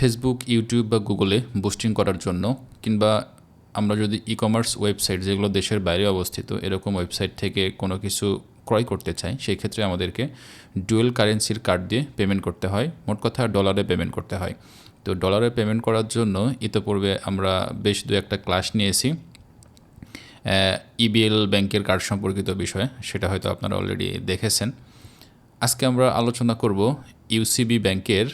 Facebook YouTube বা গুগলে boosting করার জন্য, কিংবা আমরা যদি ই কমার্স ওয়েবসাইট যেগুলো দেশের বাইরে অবস্থিত, এরকম ওয়েবসাইট থেকে কোনো কিছু ক্রয় করতে চাই, সেই ক্ষেত্রে আমাদেরকে ডুয়েল কারেন্সির কার্ড দিয়ে পেমেন্ট করতে হয়। মোট কথা ডলারে পেমেন্ট করতে হয়। তো ডলারে পেমেন্ট করার জন্য ইতিপূর্বে আমরা বেশ দু একটা ক্লাস নিয়েছি। ইবিএল ব্যাংকের কার্ড সম্পর্কিত বিষয়ে, সেটা হয়তো আপনারা অলরেডি দেখেছেন। আজকে আমরা আলোচনা করব ইউসিবি ব্যাংকের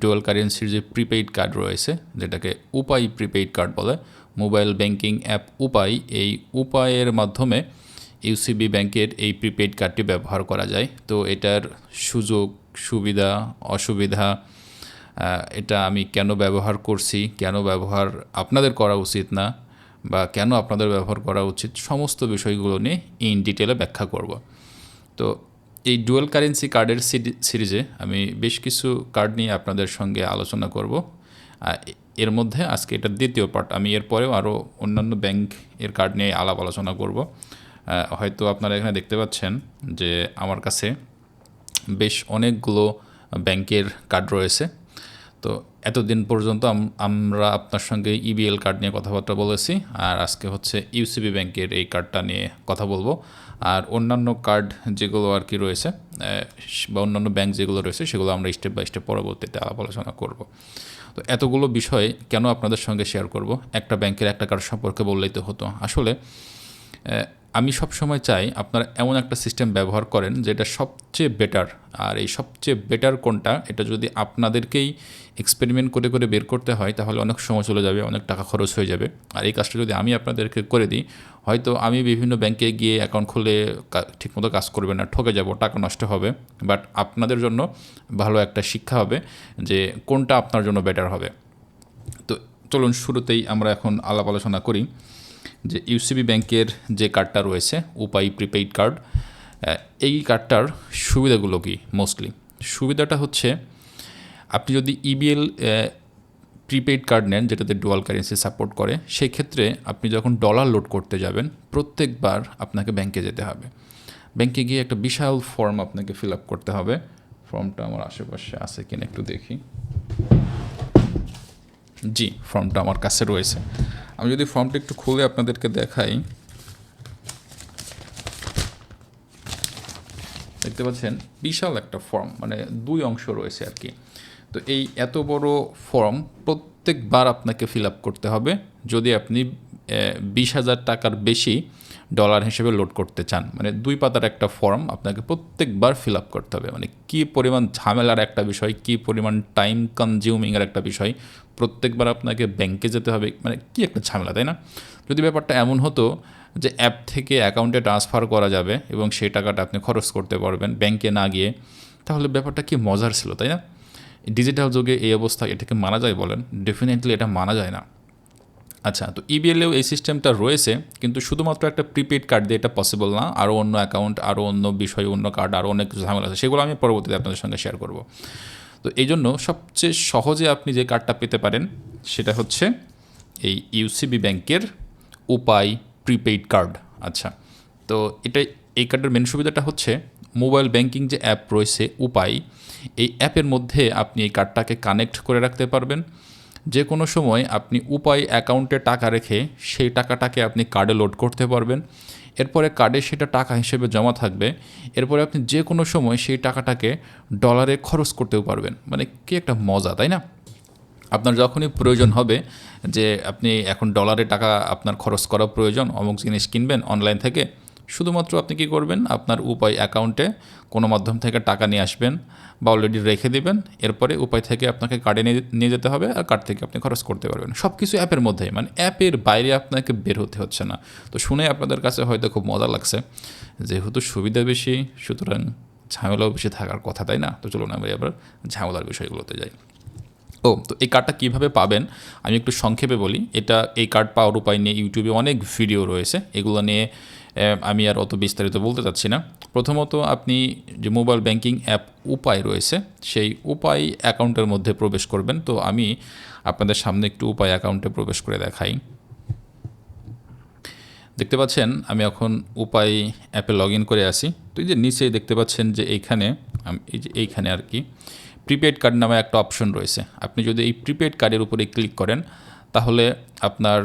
ডুয়াল কারেন্সির যে প্রিপেইড কার্ড রয়েছে, যেটাকে উপায় প্রিপেইড কার্ড বলে মোবাইল ব্যাংকিং অ্যাপ উপায়, এই উপায়ের মাধ্যমে ইউসিবি ব্যাংকের এই প্রিপেইড কার্ডটি ব্যবহার করা যায়। তো এটার সুযোগ, সুবিধা, অসুবিধা এটা আমি কেন ব্যবহার করছি, কেন ব্যবহার আপনাদের করা উচিত না, বা কেন আপনাদের ব্যবহার করা উচিত, সমস্ত বিষয়গুলো নিয়ে ইন ডিটেলে ব্যাখ্যা করব। তো এই ডুয়েল কারেন্সি কার্ডের সিরিজে আমি বেশ কিছু কার্ড নিয়ে আপনাদের সঙ্গে আলোচনা করব। এর মধ্যে আজকে এটা দ্বিতীয় পার্ট আমি এরপরেও আরও অন্যান্য ব্যাংক এর কার্ড নিয়ে আলাপ আলোচনা করব। হয়তো আপনারা এখানে দেখতে পাচ্ছেন যে আমার কাছে বেশ অনেকগুলো ব্যাংকের কার্ড রয়েছে। তো এতদিন পর্যন্ত আমরা আপনার সঙ্গে ইবিএল কার্ড নিয়ে কথাবার্তা বলেছি, আর আজকে হচ্ছে ইউসিবি ব্যাংকের এই কার্ডটা নিয়ে কথা বলব। আর অন্যান্য কার্ড যেগুলো আর কি রয়েছে বা অন্যান্য ব্যাংক যেগুলো রয়েছে, সেগুলো আমরা স্টেপ বাই স্টেপ পরবর্তীতে আলাপ আলোচনা করব। তো এতগুলো বিষয় কেন আপনাদের সঙ্গে শেয়ার করব? একটা ব্যাংকের একটা কার্ড সম্পর্কে বললেই তো হতো। আসলে আমি সব সময় চাই আপনারা এমন একটা সিস্টেম ব্যবহার করেন যেটা সবচেয়ে বেটার আর এই সবচেয়ে বেটার কোনটা? এটা যদি আপনাদেরকেই এক্সপেরিমেন্ট করে করে বের করতে হয়, তাহলে অনেক সময় চলে যাবে, অনেক টাকা খরচ হয়ে যাবে। আর এই কাজটা যদি আমি আপনাদেরকে করে দিই, হয়তো আমি বিভিন্ন ব্যাংকে গিয়ে অ্যাকাউন্ট খুলে ঠিকমতো কাজ করবে না, ঠকে যাব, টাকা নষ্ট হবে। বাট আপনাদের জন্য ভালো একটা শিক্ষা হবে যে কোনটা আপনার জন্য বেটার হবে। তো চলুন শুরুতেই আমরা এখন আলাপ আলোচনা করি। যে ইউসিবি ব্যাংকের যে কার্ডটা রয়েছে, উপায় প্রিপেইড কার্ড এই কার্ডটার সুবিধাগুলো কি মোস্টলি সুবিধাটা হচ্ছে, আপনি যদি ইবিএল প্রিপেইড কার্ড নেন, যেটাতে ডুয়াল কারেন্সি সাপোর্ট করে সেই ক্ষেত্রে আপনি যখন ডলার লোড করতে যাবেন, প্রত্যেকবার আপনাকে ব্যাংকে যেতে হবে। ব্যাংকে গিয়ে একটা বিশাল ফর্ম আপনাকে ফিল আপ করতে হবে। ফর্মটা আমার আশেপাশে আছে কিনা একটু দেখি। জি ফর্মটা আমার কাছে রয়েছে। আমি যদি ফর্মটা একটু খুলে আপনাদেরকে দেখাই। দেখতে পাচ্ছেন, বিশাল একটা ফর্ম মানে দুই অংশ রয়েছে আর কি। তো এই এত বড় ফর্ম প্রত্যেকবার আপনাকে ফিল আপ করতে হবে। যদি আপনি বিশ হাজার টাকার বেশি ডলার হিসেবে লোড করতে চান। মানে দুই পাতার একটা ফর্ম আপনাকে প্রত্যেকবার ফিল আপ করতে হবে। মানে কী পরিমাণ ঝামেলার একটা বিষয়, কী পরিমাণ টাইম কনজিউমিংয়ের একটা বিষয় প্রত্যেকবার আপনাকে ব্যাংকে যেতে হবে। মানে কী একটা ঝামেলা, তাই না? যদি ব্যাপারটা এমন হতো যে অ্যাপ থেকে অ্যাকাউন্টে ট্রান্সফার করা যাবে এবং সেই টাকাটা আপনি খরচ করতে পারবেন ব্যাংকে না গিয়ে, তাহলে ব্যাপারটা কি মজার ছিল, তাই না? ডিজিটাল যুগে এই অবস্থা এটাকে মানা যায় বলেন? ডেফিনেটলি এটা মানা যায় না। আচ্ছা তো ইবিএলেও এই সিস্টেমটা রয়েছে, কিন্তু শুধুমাত্র একটা প্রিপেড কার্ড দিয়ে এটা পসিবল না, আরও অন্য অ্যাকাউন্ট আরও অন্য বিষয়, অন্য কার্ড আরও অনেক কিছু ঝামেলা আছে, সেগুলো আমি পরবর্তীতে আপনাদের সঙ্গে শেয়ার করব। তো এই জন্য সবচেয়ে সহজে আপনি যে কার্ডটা পেতে পারেন, সেটা হচ্ছে এই ইউসিবি ব্যাংকের উপায় প্রিপেইড কার্ড আচ্ছা তো এটা, এই কার্ডের মেন সুবিধাটা হচ্ছে মোবাইল ব্যাংকিং যে অ্যাপ রয়েছে, উপায়, এই অ্যাপের মধ্যে আপনি এই কার্ডটাকে কানেক্ট করে রাখতে পারবেন। যে কোনো সময় আপনি উপায় অ্যাকাউন্টে টাকা রেখে সেই টাকাটাকে আপনি কার্ডে লোড করতে পারবেন। এরপরে কার্ডে সেটা টাকা হিসেবে জমা থাকবে। এরপরে আপনি যে কোনো সময় সেই টাকাটাকে ডলারে খরচ করতেও পারবেন। মানে কি একটা মজা, তাই না? আপনার যখনই প্রয়োজন হবে যে আপনি এখন ডলারে টাকা আপনার খরচ করা প্রয়োজন, অমুক জিনিস কিনবেন অনলাইন থেকে শুধুমাত্র আপনি কী করবেন? আপনার উপায় অ্যাকাউন্টে কোনো মাধ্যম থেকে টাকা নিয়ে আসবেন বা অলরেডি রেখে দেবেন। এরপরে উপায় থেকে আপনাকে কার্ডে নিয়ে যেতে হবে আর কার্ড থেকে আপনি খরচ করতে পারবেন। সব কিছু অ্যাপের মধ্যেই। মানে অ্যাপের বাইরে আপনাকে বের হতে হচ্ছে না। তো শুনে আপনাদের কাছে হয়তো খুব মজা লাগছে। যেহেতু সুবিধা বেশি, সুতরাং ঝামেলাও বেশি থাকার কথা, তাই না? তো চলুন আমরা এবার ঝামেলার বিষয়গুলোতে যাই। ও, তো এই কার্ডটা কীভাবে পাবেন? আমি একটু সংক্ষেপে বলি। এটা এই কার্ড পাওয়ার উপায় নিয়ে ইউটিউবে অনেক ভিডিও রয়েছে। এগুলো নিয়ে আমি আর অত বিস্তারিত বলতে চাচ্ছি না। প্রথমত আপনি যে মোবাইল ব্যাংকিং অ্যাপ উপায় রয়েছে, সেই উপায় অ্যাকাউন্টের মধ্যে প্রবেশ করবেন। তো আমি আপনাদের সামনে একটু উপায় অ্যাকাউন্টে প্রবেশ করে দেখাই। দেখতে পাচ্ছেন, আমি এখন উপায় অ্যাপে লগ ইন করে আসি তো এই যে নিচেই দেখতে পাচ্ছেন যে এইখানে এই যে এইখানে আর কি প্রিপেড কার্ড নামে একটা অপশন রয়েছে। আপনি যদি এই প্রিপেড কার্ডের উপরে ক্লিক করেন, তাহলে আপনার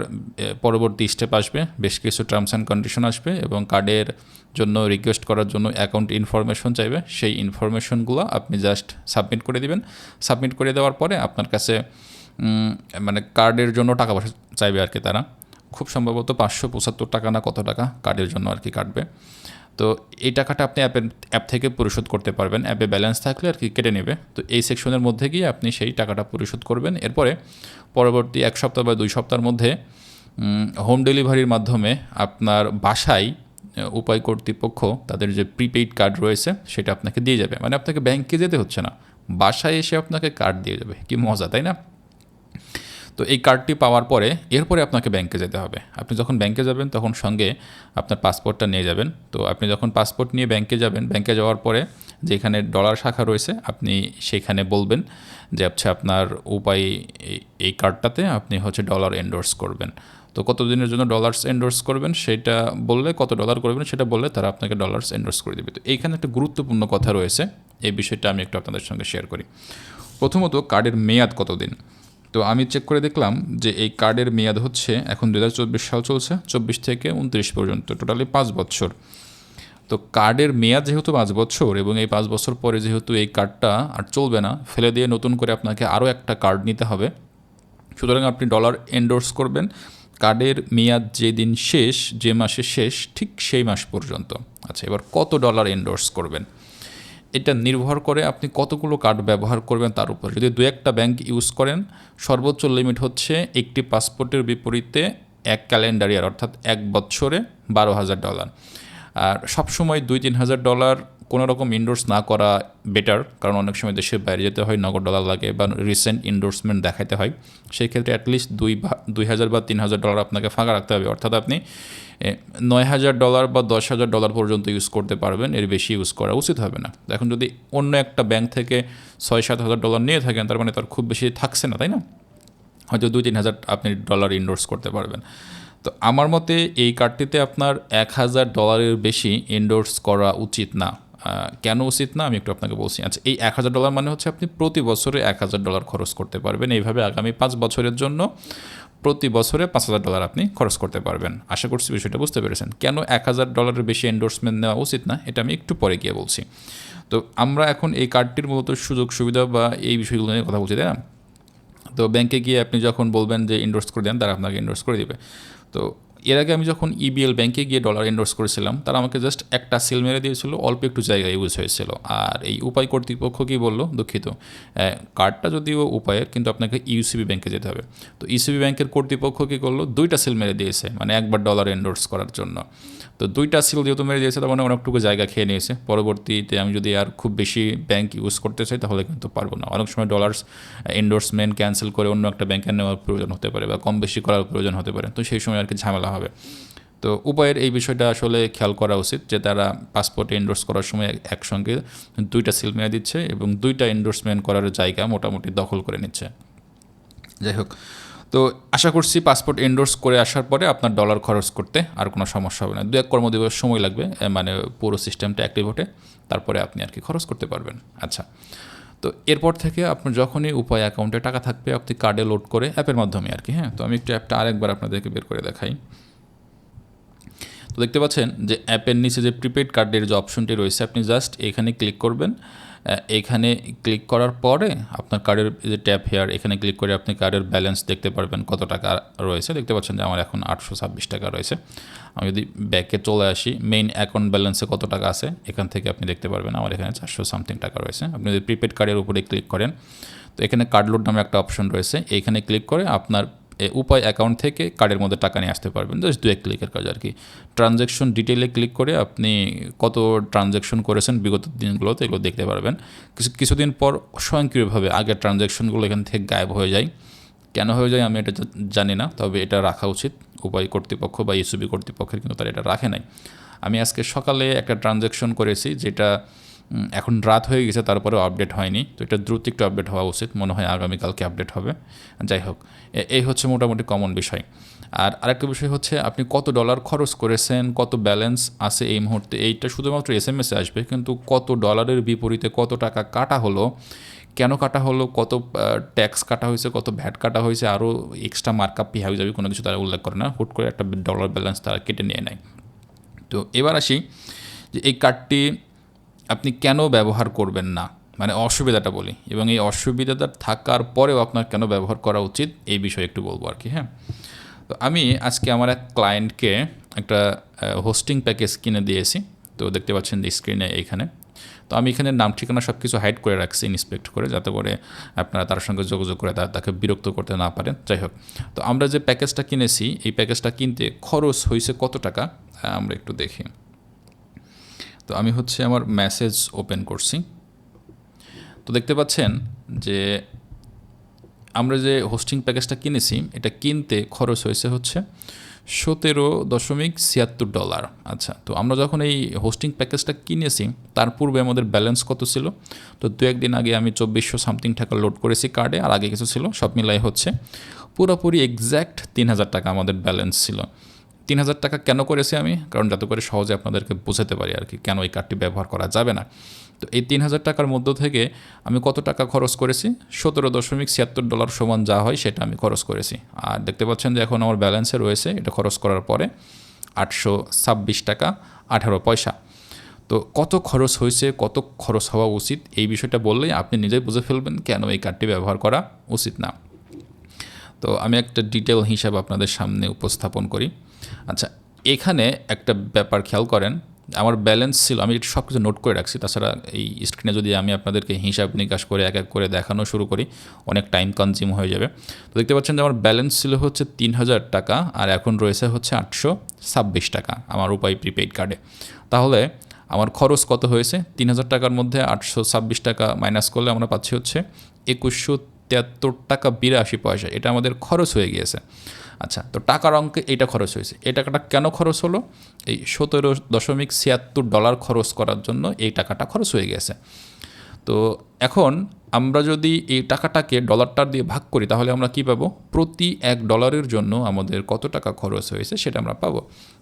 পরবর্তী স্টেপ আসবে। বেশ কিছু টার্মস অ্যান্ড কন্ডিশন আসবে এবং কার্ডের জন্য রিকোয়েস্ট করার জন্য অ্যাকাউন্ট ইনফরমেশন চাইবে। সেই ইনফরমেশনগুলো আপনি জাস্ট সাবমিট করে দিবেন। সাবমিট করে দেওয়ার পরে আপনার কাছে মানে কার্ডের জন্য টাকা পয়সা চাইবে আর কি তারা। খুব সম্ভবত পাঁচশো পঁচাত্তর টাকা না কত টাকা কার্ডের জন্য আর কি কাটবে। তো এই টাকাটা আপনি অ্যাপের অ্যাপ থেকে পরিশোধ করতে পারবেন। অ্যাপে ব্যালেন্স থাকলে আর কি কেটে নেবে। তো এই সেকশনের মধ্যে গিয়ে আপনি সেই টাকাটা পরিশোধ করবেন। এরপরে পরবর্তী এক সপ্তাহ বা দুই সপ্তাহের মধ্যে হোম ডেলিভারির মাধ্যমে আপনার বাসায় উপায় কর্তৃপক্ষ তাদের যে প্রিপেইড কার্ড রয়েছে, সেটা আপনাকে দিয়ে যাবে। মানে আপনাকে ব্যাংকে যেতে হচ্ছে না। বাসায় এসে আপনাকে কার্ড দিয়ে যাবে। কি মজা, তাই না? তো এই কার্ডটি পাওয়ার পরে এরপরে আপনাকে ব্যাংকে যেতে হবে। আপনি যখন ব্যাংকে যাবেন, তখন সঙ্গে আপনার পাসপোর্টটা নিয়ে যাবেন। তো আপনি যখন পাসপোর্ট নিয়ে ব্যাংকে যাবেন ব্যাংকে যাওয়ার পরে যেখানে ডলার শাখা রয়েছে, আপনি সেখানে বলবেন যে হচ্ছে আপনার উপায় এই- কার্ডটাতে আপনি হচ্ছে ডলার এন্ডোর্স করবেন। তো কত দিনের জন্য ডলার্স এন্ডোর্স করবেন, সেটা বললে, কত ডলার করবেন সেটা বললে তারা আপনাকে ডলার্স এন্ডোর্স করে দেবে। তো এইখানে একটা গুরুত্বপূর্ণ কথা রয়েছে, এই বিষয়টা আমি একটু আপনাদের সঙ্গে শেয়ার করি। প্রথমত কার্ডের মেয়াদ কতদিন? তো আমি চেক করে দেখলাম যে এই কার্ডের মেয়াদ হচ্ছে এখন দু হাজার চব্বিশ সাল চলছে, চব্বিশ থেকে উনত্রিশ পর্যন্ত, টোটালি পাঁচ বছর। তো কার্ডের মেয়াদ যেহেতু পাঁচ বছর এবং এই পাঁচ বছর পরে যেহেতু এই কার্ডটা আর চলবে না, ফেলে দিয়ে নতুন করে আপনাকে আরও একটা কার্ড নিতে হবে। সুতরাং আপনি ডলার এন্ডোর্স করবেন। কার্ডের মেয়াদ যেদিন শেষ, যে মাসে শেষ, ঠিক সেই মাস পর্যন্ত। আচ্ছা এবার কত ডলার এন্ডোর্স করবেন? এটা নির্ভর করে আপনি কতগুলো কার্ড ব্যবহার করবেন তার উপর। যদি দু একটা ব্যাংক ইউজ করেন, সর্বোচ্চ লিমিট হচ্ছে একটি পাসপোর্টের বিপরীতে এক ক্যালেন্ডার ইয়ার, অর্থাৎ এক বছরে বারো হাজার ডলার। আর সবসময় দুই তিন হাজার ডলার কোনো রকম ইন্ডোর্স না করা বেটার কারণ অনেক সময় দেশের বাইরে যেতে হয়, নগদ ডলার লাগে বা রিসেন্ট ইন্ডোর্সমেন্ট দেখাতে হয়, সেই ক্ষেত্রে অ্যাটলিস্ট দুই দুই হাজার বা তিন হাজার ডলার আপনাকে ফাঁকা রাখতে হবে। অর্থাৎ আপনি নয় হাজার ডলার বা দশ হাজার ডলার পর্যন্ত ইউজ করতে পারবেন, এর বেশি ইউজ করা উচিত হবে না। এখন যদি অন্য একটা ব্যাংক থেকে ছয় সাত হাজার ডলার নিয়ে থাকেন, তার মানে তার খুব বেশি থাকছে না, তাই না? হয়তো দুই তিন হাজার আপনি ডলার ইন্ডোর্স করতে পারবেন। তো আমার মতে এই কার্ডটিতে আপনার এক হাজার ডলারের বেশি ইন্ডোর্স করা উচিত না। কেন উচিত না? আমি একটু আপনাকে বলছি। আচ্ছা এই এক হাজার ডলার মানে হচ্ছে আপনি প্রতি বছরে এক হাজার ডলার খরচ করতে পারবেন। এইভাবে আগামী পাঁচ বছরের জন্য প্রতি বছরে পাঁচ হাজার ডলার আপনি খরচ করতে পারবেন। আশা করছি বিষয়টা বুঝতে পেরেছেন। কেন এক হাজার ডলারের বেশি এন্ডোর্সমেন্ট নেওয়া উচিত না? এটা আমি একটু পরে গিয়ে বলছি। তো আমরা এখন এই কার্ডটির মূলত সুযোগ, সুবিধা বা এই বিষয়গুলো নিয়ে কথা বলছি, তাই না? তো ব্যাংকে গিয়ে আপনি যখন বলবেন যে ইন্ডোর্স করে দেন, তারা আপনাকে ইন্ডোর্স করে দেবে। তো এর আগে আমি যখন ইবিএল ব্যাংকে গিয়ে ডলার এন্ডোর্স করেছিলাম, তারা আমাকে জাস্ট একটা সেল মেরে দিয়েছিল, অল্প একটু জায়গায় ইউজ হয়েছিল। আর এই উপায় কর্তৃপক্ষ কী বলল? দুঃখিত। কার্ডটা যদিও উপায়ের, কিন্তু আপনাকে ইউসিবি ব্যাংকে যেতে হবে। তো ইউসিবি ব্যাংকের কর্তৃপক্ষ কী করল? দুইটা সেল মেরে দিয়েছে মানে একবার ডলার এন্ডোর্স করার জন্য। তো দুইটা সিল যেহেতু মেরে দিয়েছে, তার মানে অনেকটুকু জায়গা খেয়ে নিয়েছে। পরবর্তীতে আমি যদি আর খুব বেশি ব্যাংক ইউজ করতে চাই, তাহলে কিন্তু পারব না। অনেক সময় ডলার্স এন্ডোর্সমেন্ট ক্যান্সেল করে অন্য একটা ব্যাংকে নেওয়ার প্রয়োজন হতে পারে বা কম বেশি করার প্রয়োজন হতে পারে। তো সেই সময় আর কি ঝামেলা হবে। তো উপায়ের এই বিষয়টা আসলে খেয়াল করা উচিত যে তারা পাসপোর্টে এন্ডোর্স করার সময় একসঙ্গে দুইটা সিল মেরে দিচ্ছে এবং দুইটা এন্ডোর্সমেন্ট করার জায়গা মোটামুটি দখল করে নিচ্ছে। যাই হোক তো আশা করছি পাসপোর্ট এন্ডোর্স করে আসার পরে আপনার ডলার খরচ করতে আর কোনো সমস্যা হবে না। দু এক কর্মদিবস সময় লাগবে মানে পুরো সিস্টেমটা অ্যাক্টিভ হতে তারপরে আপনি আর কি খরচ করতে পারবেন। আচ্ছা তো এরপর থেকে আপনার যখনই উপায় অ্যাকাউন্টে টাকা থাকবে, আপনি কার্ডে লোড করে অ্যাপের মাধ্যমে আর কি হ্যাঁ? তো আমি একটু অ্যাপটা আরেকবার আপনাদেরকে বের করে দেখাই। তো দেখতে পাচ্ছেন যে অ্যাপের নিচে যে প্রিপেড কার্ডের যে অপশনটি রয়েছে, আপনি জাস্ট এখানে ক্লিক করবেন। এখানে ক্লিক করার পরে আপনার কার্ডের যে ট্যাপ হেয়ার এখানে ক্লিক করে আপনি কার্ডের ব্যালেন্স দেখতে পারবেন কত টাকা রয়েছে। দেখতে পাচ্ছেন যে আমার এখন আটশো ছাব্বিশ টাকা রয়েছে। আমি যদি ব্যাকে চলে আসি মেইন অ্যাকাউন্ট ব্যালেন্সে কত টাকা আছে, এখান থেকে আপনি দেখতে পারবেন আমার এখানে চারশো সামথিং টাকা রয়েছে। আপনি যদি প্রিপেড কার্ডের উপরে ক্লিক করেন, তো এখানে কার্ড লোড নামে একটা অপশন রয়েছে। এইখানে ক্লিক করে আপনার উপায় অ্যাকাউন্ট থেকে কার্ডের মধ্যে টাকা নিয়ে আসতে পারবেন। জাস্ট দু এক ক্লিকের কাজ আর কি। ট্রানজ্যাকশন ডিটেলে ক্লিক করে আপনি কত ট্রানজ্যাকশন করেছেন বিগত দিনগুলোতে এগুলো দেখতে পারবেন। কিছু, কিছুদিন পর স্বয়ংক্রিয়ভাবে আগের ট্রানজ্যাকশনগুলো এখান থেকে গায়েব হয়ে যায়। কেন হয়ে যায় আমি এটা জানি না, তবে এটা রাখা উচিত। উপায় কর্তৃপক্ষ বা ইসুবি কর্তৃপক্ষের কিন্তু তারা এটা রাখে নাই। আমি আজকে সকালে একটা ট্রানজ্যাকশন করেছি যেটা এখন রাত হয়ে গেছে, তারপরেও আপডেট হয়নি। তো এটা দ্রুত একটু আপডেট হওয়া উচিত, মনে হয় আগামীকালকে আপডেট হবে। যাই হোক এই হচ্ছে মোটামুটি কমন বিষয়। আর আরেকটা বিষয় হচ্ছে, আপনি কত ডলার খরচ করেছেন, কত ব্যালেন্স আছে এই মুহূর্তে? এইটা শুধুমাত্র এস এম এসে আসবে, কিন্তু কত ডলারের বিপরীতে কত টাকা কাটা হলো, কেন কাটা হলো, কত ট্যাক্স কাটা হয়েছে, কত ভ্যাট কাটা হয়েছে, আরও এক্সট্রা মার্কআপ পি হাবি যাবে কোনো কিছু তারা উল্লেখ করে না। হুট করে একটা ডলার ব্যালেন্স তারা কেটে নিয়ে নেয়। তো এবার আসি যে এই কার্ডটি আপনি কেন ব্যবহার করবেন না? মানে অসুবিধাটা বলি। এবং এই অসুবিধাটা থাকার পরেও আপনার কেন ব্যবহার করা উচিত, এই বিষয়ে একটু বলব আর কি হ্যাঁ? তো আমি আজকে আমার এক ক্লায়েন্টকে একটা হোস্টিং প্যাকেজ কিনে দিয়েছি। তো দেখতে পাচ্ছেন স্ক্রিনে এইখানে। তো আমি এখানে নাম, ঠিকানা সব কিছু হাইড করে রাখছি ইন্সপেক্ট করে, যাতে করে আপনারা তার সঙ্গে যোগাযোগ করে তাকে বিরক্ত করতে না পারেন। যাই হোক, তো আমরা যে প্যাকেজটা কিনেছি, এই প্যাকেজটা কিনতে খরচ হয়েছে কত টাকা? আমরা একটু দেখি। তো আমি হচ্ছে আমার মেসেজ ওপেন করছি। তো দেখতে পাচ্ছেন যে আমরা যে হোস্টিং প্যাকেজটা কিনেছি, এটা কিনতে খরচ হয়েছে হচ্ছে সতেরো দশমিক ছিয়াত্তর ডলার। আচ্ছা তো আমরা যখন এই হোস্টিং প্যাকেজটা কিনেছি, তার পূর্বে আমাদের ব্যালেন্স কত ছিল? তো দু একদিন আগে আমি চব্বিশশো সামথিং টাকা লোড করেছি কার্ডে আর আগে কিছু ছিল, সব মিলাই হচ্ছে পুরোপুরি এক্স্যাক্ট তিন হাজার টাকা আমাদের ব্যালেন্স ছিল। তিন হাজার টাকা কেন করেছি আমি? কারণ যাতে করে সহজে আপনাদেরকে বোঝাতে পারি আর কি, কেন এই কার্ডটি ব্যবহার করা যাবে না। তো এই তিন হাজার টাকার মধ্য থেকে আমি কত টাকা খরচ করেছি? সতেরো দশমিক ছিয়াত্তর ডলার সমান যা হয় সেটা আমি খরচ করেছি। আর দেখতে পাচ্ছেন যে এখন আমার ব্যালেন্সে রয়েছে, এটা খরচ করার পরে আটশো ছাব্বিশ টাকা আঠারো পয়সা। তো কত খরচ হয়েছে, কত খরচ হওয়া উচিত, এই বিষয়টা বললেই আপনি নিজেই বুঝে ফেলবেন কেন এই কার্ডটি ব্যবহার করা উচিত না। তো আমি একটা ডিটেল হিসাব আপনাদের সামনে উপস্থাপন করি। আচ্ছা এখানে একটা ব্যাপার খেয়াল করেন, আমার ব্যালেন্স ছিল, আমি সব কিছু নোট করে রাখছি, তাছাড়া এই স্ক্রিনে যদি আমি আপনাদেরকে হিসাব নিকাশ করে এক এক করে দেখানো শুরু করি, অনেক টাইম কনজিউম হয়ে যাবে। তো দেখতে পাচ্ছেন যে আমার ব্যালেন্স ছিল হচ্ছে তিন হাজার টাকা, আর এখন রয়েছে হচ্ছে আটশো ছাব্বিশ টাকা আমার উপায় প্রিপেইড কার্ডে তাহলে আমার খরচ কত হয়েছে? তিন হাজার টাকার মধ্যে আটশো ছাব্বিশ টাকা মাইনাস করলে আমরা পাচ্ছি হচ্ছে একুশশো তেহাত্তর টাকা বিরাশি পয়সা, এটা আমাদের খরচ হয়ে গিয়েছে। আচ্ছা তো টাকার অঙ্কে এটা খরচ হয়েছে। এই টাকাটা কেন খরচ হলো? এই সতেরো দশমিক ছিয়াত্তর ডলার খরচ করার জন্য এই টাকাটা খরচ হয়ে গেছে তো এখন আমরা যদি এই টাকাটাকে ডলারটার দিয়ে ভাগ করি, তাহলে আমরা কি পাবো? প্রতি এক ডলারের জন্য আমাদের কত টাকা খরচ হয়েছে সেটা আমরা পাবো।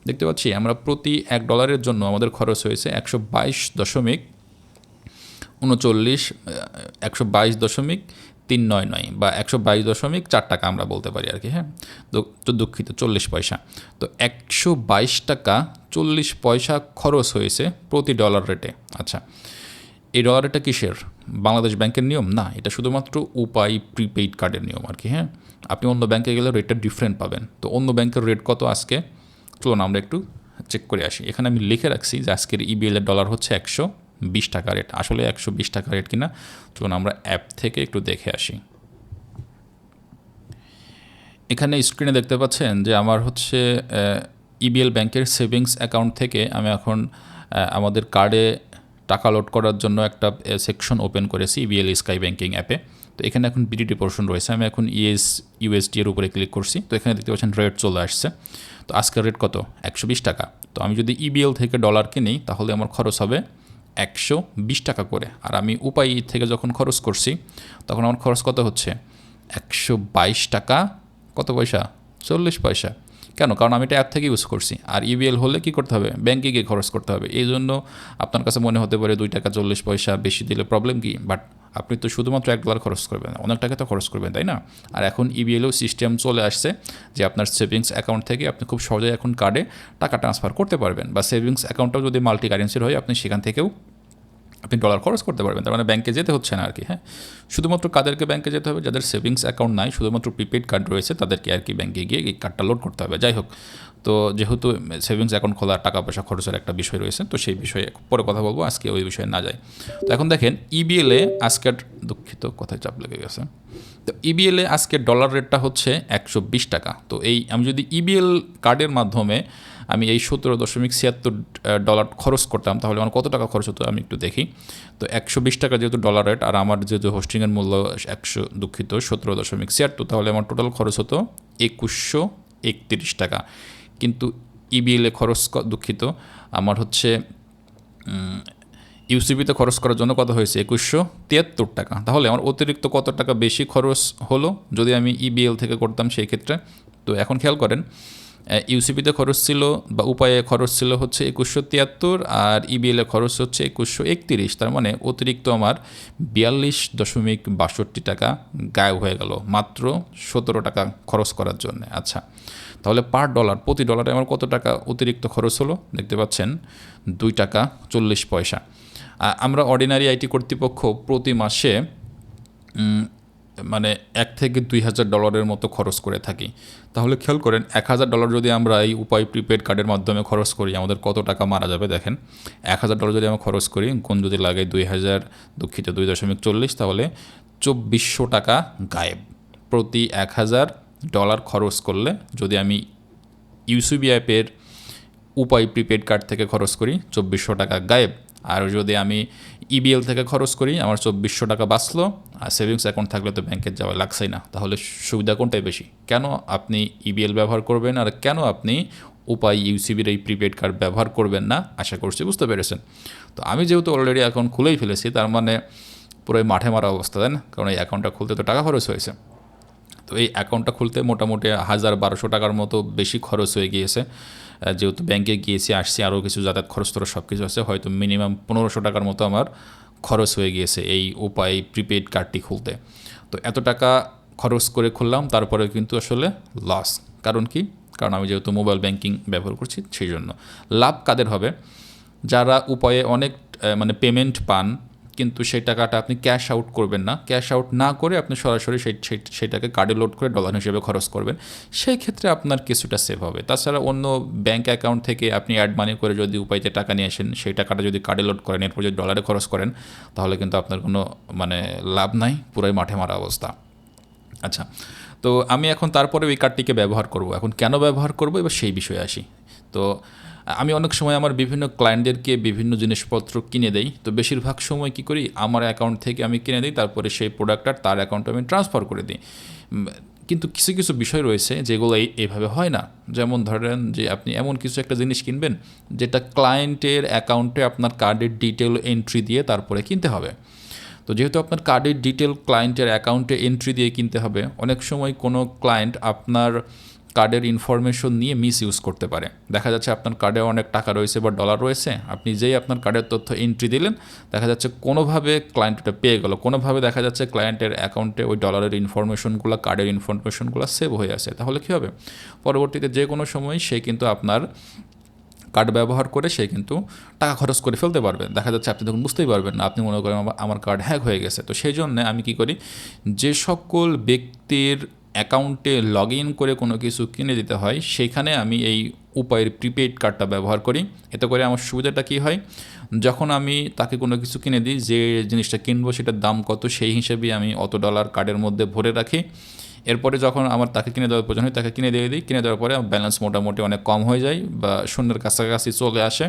দেখতে পাচ্ছি, আমরা প্রতি এক ডলারের জন্য আমাদের খরচ হয়েছে একশো বাইশ দশমিক উনচল্লিশ, একশো বাইশ দশমিক তিন নয় নয় বা একশো বাইশ দশমিক চার টাকা আমরা বলতে পারি আর কি হ্যাঁ? তো দুঃখিত, চল্লিশ পয়সা। তো একশো বাইশ টাকা চল্লিশ পয়সা খরচ হয়েছে প্রতি ডলার রেটে। আচ্ছা এই ডলার রেটটা কিসের? বাংলাদেশ ব্যাংকের নিয়ম? না, এটা শুধুমাত্র উপায় প্রিপেইড কার্ডের নিয়ম আর কি হ্যাঁ? আপনি অন্য ব্যাংকে গেলে রেটটা ডিফারেন্ট পাবেন। তো অন্য ব্যাংকের রেট কত আজকে? চলুন আমরা একটু চেক করে আসি। এখানে আমি লিখে রাখছি যে আজকের ইবিএলের ডলার হচ্ছে একশো। বিশ টাকা রেট আসলে একশো বিশ টাকা রেট কিনা? চলুন আমরা অ্যাপ থেকে একটু দেখে আসি। এখানে স্ক্রিনে দেখতে পাচ্ছেন যে আমার হচ্ছে ইবিএল ব্যাংকের সেভিংস অ্যাকাউন্ট থেকে আমি এখন আমাদের কার্ডে টাকা লোড করার জন্য একটা সেকশন ওপেন করেছি ইবিএল স্কাই ব্যাংকিং অ্যাপে তো এখানে এখন বিডিটি পোর্শন রয়েছে। আমি এখন ইএস ইউএসডি এর উপরে ক্লিক করছি। তো এখানে দেখতে পাচ্ছেন রেট চলে আসছে। তো আজকের রেট কত? একশো বিশ টাকা। তো আমি যদি ইবিএল থেকে ডলার কিনি, তাহলে আমার খরচ হবে একশো বিশ টাকা করে। আর আমি উপায় থেকে যখন খরচ করছি, তখন আমার খরচ কত হচ্ছে? একশো বাইশ টাকা। কত পয়সা? চল্লিশ পয়সা। কেন? কারণ আমি এটা অ্যাপ থেকে ইউজ করছি। আর ইবিএল হলে কি করতে হবে? ব্যাঙ্কে গিয়ে খরচ করতে হবে। এই জন্য আপনার কাছে মনে হতে পারে দুই টাকা চল্লিশ পয়সা বেশি দিলে প্রবলেম কী? বাট আপনি তো শুধুমাত্র এক ডলার খরচ করবেন, অনেক টাকা তো খরচ করবেন, তাই না? আর এখন ইবিএলও সিস্টেম চলে আসছে যে আপনার সেভিংস অ্যাকাউন্ট থেকে আপনি খুব সহজেই এখন কার্ডে টাকা ট্রান্সফার করতে পারবেন বা সেভিংস অ্যাকাউন্টটাও যদি মাল্টি কারেন্সির হয়, আপনি সেখান থেকেও আপনি ডলার খরচ করতে পারবেন, তার মানে ব্যাংকে যেতে হচ্ছে না আর কি হ্যাঁ? শুধুমাত্র কাদেরকে ব্যাংকে যেতে হবে, যাদের সেভিংস অ্যাকাউন্ট নাই, শুধুমাত্র প্রিপেড কার্ড রয়েছে, তাদেরকে আর কি ব্যাংকে গিয়ে এই কার্ডটা লোড করতে হবে, যাই হোক। তো যেহেতু সেভিংস অ্যাকাউন্ট খোলা টাকা পয়সা খরচের একটা বিষয় রয়েছে, তো সেই বিষয়ে পরে কথা বলব, আজকে ওই বিষয়ে না যায় তো এখন দেখেন ইবিএলে আজকের, দুঃখিত কথায় চাপ লেগে গেছে। তো ইবিএলে আজকে ডলার রেটটা হচ্ছে একশো বিশ টাকা। তো এই, আমি যদি ইবিএল কার্ডের মাধ্যমে আমি এই সতেরো দশমিক ছিয়াত্তর ডলার খরচ করতাম, তাহলে আমার কত টাকা খরচ হতো আমি একটু দেখি। তো একশো বিশ টাকা যেহেতু ডলার রেট আর আমার যেহেতু হোস্টিংয়ের মূল্য একশো দুঃখিত, সতেরো দশমিক ছিয়াত্তর, তাহলে আমার টোটাল খরচ হতো একুশশো একত্রিশ টাকা। কিন্তু ইবিএলে খরচ দুঃখিত, আমার হচ্ছে ইউসিবিতে খরচ করার জন্য কত হয়েছে? একুশশো তিয়াত্তর টাকা। তাহলে আমার অতিরিক্ত কত টাকা বেশি খরচ হলো যদি আমি ইবিএল থেকে করতাম সেই ক্ষেত্রে? তো এখন খেয়াল করেন ইউসিপিতে খরচ ছিল বা উপায়ে খরচ ছিল হচ্ছে একুশশো তিয়াত্তর আর ইবিএলে খরচ হচ্ছে একুশশো একত্রিশ। তার মানে অতিরিক্ত আমার বিয়াল্লিশ দশমিক বাষট্টি টাকা গায়েব হয়ে গেল মাত্র সতেরো টাকা খরচ করার জন্য। আচ্ছা তাহলে পার ডলার প্রতি ডলারে আমার কত টাকা অতিরিক্ত খরচ হলো? দেখতে পাচ্ছেন দুই টাকা চল্লিশ পয়সা। আমরা অর্ডিনারি আইটি কর্তৃপক্ষ প্রতি মাসে মানে এক থেকে দুই হাজার ডলারের মতো খরচ করে থাকি। তাহলে খেয়াল করেন, এক হাজার ডলার যদি আমরা এই উপায় প্রিপেড কার্ডের মাধ্যমে খরচ করি, আমাদের কত টাকা মারা যাবে দেখেন? এক হাজার ডলার যদি আমরা খরচ করি কোন যদি লাগে দুই হাজার, দুঃখিত দুই দশমিক চল্লিশ, তাহলে চব্বিশশো টাকা গায়েব। প্রতি এক হাজার ডলার খরচ করলে যদি আমি ইউসিবি অ্যাপের উপায় প্রিপেড কার্ড থেকে খরচ করি, চব্বিশশো টাকা গায়েব। আর যদি আমি ইবিএল থেকে খরচ করি, আমার চব্বিশশো টাকা বাঁচলো, আর সেভিংস অ্যাকাউন্ট থাকলে তো ব্যাংকে যাওয়া লাগছেই না। তাহলে সুবিধা কোনটাই বেশি? কেন আপনি ইবিএল ব্যবহার করবেন, আর কেন আপনি উপায় ইউসিবির এই প্রিপেড কার্ড ব্যবহার করবেন না? আশা করছি বুঝতে পেরেছেন। তো আমি যেহেতু অলরেডি অ্যাকাউন্ট খুলেই ফেলেছি, তার মানে পুরো মাঠে মারা অবস্থা দেন কারণ এই অ্যাকাউন্টটা খুলতে তো টাকা খরচ হয়েছে। তো এই অ্যাকাউন্টটা খুলতে মোটামুটি হাজার বারোশো টাকার মতো বেশি খরচ হয়ে গিয়েছে। যেহেতু ব্যাংকে গিয়েছি, আসছি আরও কিছু যাতায়াত খরচ তোর সব কিছু আছে, হয়তো মিনিমাম পনেরোশো টাকার মতো আমার খরচ হয়ে গিয়েছে এই উপায় প্রিপেড কার্ডটি খুলতে। তো এত টাকা খরচ করে খুললাম তারপরে কিন্তু আসলে লস কারণ কি? কারণ আমি যেহেতু মোবাইল ব্যাংকিং ব্যবহার করছি সেই জন্য লাভ কাদের হবে? যারা উপায়ে অনেক মানে পেমেন্ট পান কিন্তু সেই টাকাটা আপনি ক্যাশ আউট করবেন না। ক্যাশ আউট না করে আপনি সরাসরি সেই সেটাকে কার্ডে লোড করে ডলার হিসেবে খরচ করবেন। সেই ক্ষেত্রে আপনার কিছুটা সেভ হবে। তাছাড়া অন্য ব্যাঙ্ক অ্যাকাউন্ট থেকে আপনি অ্যাড মানি করে যদি উপায়তে টাকা নিয়ে আসেন, সেই টাকাটা যদি কার্ডে লোড করেন, এরপর যদি ডলারে খরচ করেন, তাহলে কিন্তু আপনার কোনো মানে লাভ নাই, পুরাই মাঠে মারা অবস্থা। আচ্ছা তো আমি এখন তারপরে ওই কার্ডটিকে ব্যবহার করব। এখন কেন ব্যবহার করব? এবার সেই বিষয়ে আসি। তো আমি অনেক সময় আমার বিভিন্ন ক্লায়েন্টদেরকে বিভিন্ন জিনিসপত্র কিনে দেই। তো বেশিরভাগ সময় কি করি? আমার অ্যাকাউন্ট থেকে আমি কিনে দিই, তারপরে সেই প্রোডাক্টটা তার অ্যাকাউন্টে আমি ট্রান্সফার করে দিই। কিন্তু কিছু কিছু বিষয় রয়েছে যেগুলো এইভাবে হয় না। যেমন ধরেন যে আপনি এমন কিছু একটা জিনিস কিনবেন, যেটা ক্লায়েন্টের অ্যাকাউন্টে আপনার কার্ডের ডিটেল এন্ট্রি দিয়ে তারপরে কিনতে হবে। তো যেহেতু আপনার কার্ডের ডিটেল ক্লায়েন্টের অ্যাকাউন্টে এন্ট্রি দিয়ে কিনতে হবে, অনেক সময় কোনো ক্লায়েন্ট আপনার কার্ডের ইনফরমেশন নিয়ে মিস ইউজ করতে পারে। দেখা যাচ্ছে আপনার কার্ডে অনেক টাকা রয়েছে বা ডলার রয়েছে, আপনি যেই আপনার কার্ডের তথ্য এন্ট্রি দিলেন, দেখা যাচ্ছে কোনোভাবে ক্লায়েন্ট ওটা পেয়ে গেল। কোনোভাবে দেখা যাচ্ছে ক্লায়েন্টের অ্যাকাউন্টে ওই ডলারের ইনফরমেশনগুলো কার্ডের ইনফরমেশনগুলো সেভ হয়ে আছে। তাহলে কী হবে? পরবর্তীতে যে কোনো সময় সে কিন্তু আপনার কার্ড ব্যবহার করে সে কিন্তু টাকা খরচ করে ফেলতে পারবে। দেখা যাচ্ছে আপনি তখন বুঝতেই পারবেন না, আপনি মনে করেন আমার কার্ড হ্যাক হয়ে গেছে। তো সেই জন্য আমি কি করি, যে সকল ব্যক্তির অ্যাকাউন্টে লগ ইন করে কোনো কিছু কিনে দিতে হয়, সেখানে আমি এই উপায়ের প্রিপেড কার্ডটা ব্যবহার করি। এতে করে আমার সুবিধাটা কী হয়? যখন আমি তাকে কোনো কিছু কিনে দিই, যে জিনিসটা কিনবো সেটার দাম কত, সেই হিসেবে আমি অত ডলার কার্ডের মধ্যে ভরে রাখি। এরপরে যখন আমার তাকে কিনে দেওয়ার প্রয়োজন হয়, তাকে কিনে দিয়ে দিই। কিনে দেওয়ার পরে ব্যালেন্স মোটামুটি অনেক কম হয়ে যায় বা শূন্যের কাছাকাছি চলে আসে।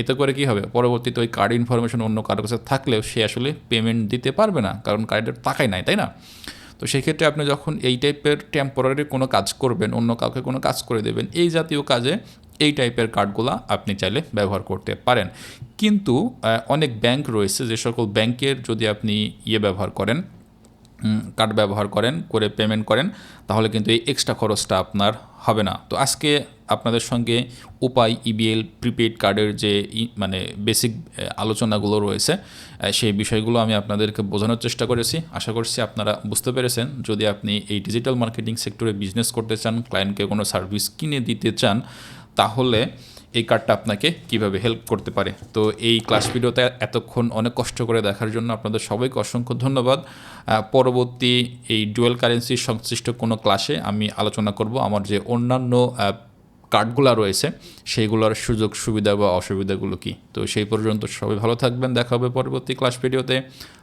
এতে করে কী হবে? পরবর্তীতে ওই কার্ড ইনফরমেশন অন্য কারোর কাছে থাকলেও সে আসলে পেমেন্ট দিতে পারবে না, কারণ কার্ডের টাকাই নাই, তাই না? তো সেক্ষেত্রে আপনি যখন এই টাইপের টেম্পোরারি কোনো কাজ করবেন, অন্য কাউকে কোনো কাজ করে দেবেন, এই জাতীয় কাজে এই টাইপের কার্ডগুলো আপনি চাইলে ব্যবহার করতে পারেন। কিন্তু অনেক ব্যাংক রয়েছে যে সকল ব্যাংকের যদি আপনি ইয়ে ব্যবহার করেন কার্ড ব্যবহার করেন, করে পেমেন্ট করেন, তাহলে কিন্তু এই এক্সট্রা খরচটা আপনার হবে না। তো আজকে আপনাদের সঙ্গে উপায় ইবিএল প্রিপেড কার্ডের যে মানে বেসিক আলোচনাগুলো রয়েছে সেই বিষয়গুলো আমি আপনাদেরকে বোঝানোর চেষ্টা করেছি। আশা করছি আপনারা বুঝতে পেরেছেন। যদি আপনি এই ডিজিটাল মার্কেটিং সেক্টরে বিজনেস করতে চান ক্লায়েন্টকে কোনো সার্ভিস কিনে দিতে চান, তাহলে এই কার্ডটা আপনাকে কীভাবে হেল্প করতে পারে? তো এই ক্লাস ভিডিওতে এতক্ষণ অনেক কষ্ট করে দেখার জন্য আপনাদের সবাইকে অসংখ্য ধন্যবাদ। পরবর্তী এই ডুয়েল কারেন্সির সংশ্লিষ্ট কোনো ক্লাসে আমি আলোচনা করব। আমার যে অন্যান্য কার্ডগুলো রয়েছে, সেইগুলোর সুযোগ সুবিধা বা অসুবিধাগুলো কী? তো সেই পর্যন্ত সবাই ভালো থাকবেন, দেখা হবে পরবর্তী ক্লাস ভিডিওতে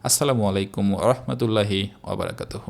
আসসালামু আলাইকুম রহমতুল্লাহি আবরাকাতহ